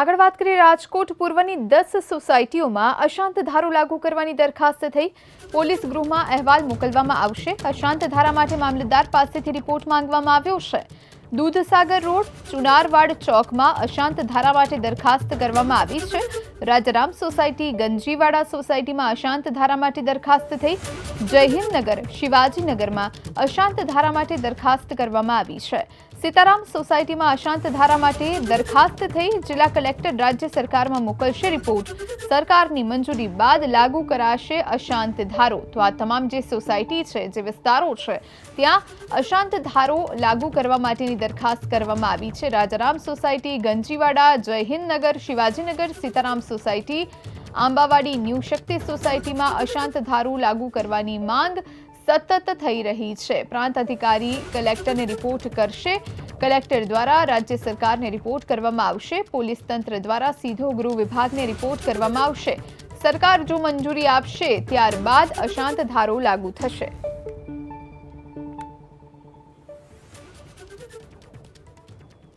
આગળ વાત કરીએ રાજકોટ પૂર્વની દસ સોસાયટીઓમાં અશાંત ધારો લાગુ કરવાની દરખાસ્ત થઈ. પોલીસ ગૃહમાં અહેવાલ મોકલવામાં આવશે. અશાંત ધારા માટે મામલતદાર પાસેથી રિપોર્ટ માંગવામાં આવ્યો છે. દૂધસાગર રોડ, ચુનારવાડ ચોકમાં અશાંત ધારા માટે દરખાસ્ત કરવામાં આવી છે. રાજારામ સોસાયટી, ગંજીવાડા સોસાયટીમાં અશાંત ધારા માટે દરખાસ્ત થઈ જયહિંદનગર શિવાજીનગરમાં અશાંત ધારા માટે દરખાસ્ત કરવામાં આવી છે. સીતારામ સોસાયટીમાં અશાંત ધારા માટે દરખાસ્ત થઈ જિલ્લા કલેક્ટર રાજ્ય સરકારમાં મોકલશે રિપોર્ટ. સરકારની મંજૂરી બાદ લાગુ કરાશે અશાંત ધારો. તો આ તમામ જે સોસાયટી છે, જે વિસ્તારો છે, ત્યાં અશાંત ધારો લાગુ કરવા માટેની દરખાસ્ત કરવામાં આવી છે. Rajaram society, Ganjivada Jayhindnagar Shivajinagar Sitaram society Ambawadi new Shakti સોસાયટીમાં અશાંત ધારું લાગુ કરવાની માંગ સતત થઈ રહી છે. પ્રાંત અધિકારી કલેક્ટરને રિપોર્ટ કરશે. કલેક્ટર દ્વારા રાજ્ય સરકારને રિપોર્ટ કરવામાં આવશે. પોલીસ તંત્ર દ્વારા સીધો ગૃહ વિભાગને રિપોર્ટ કરવામાં આવશે. સરકાર જો મંજૂરી આપશે, ત્યારબાદ અશાંત ધારો લાગુ થશે.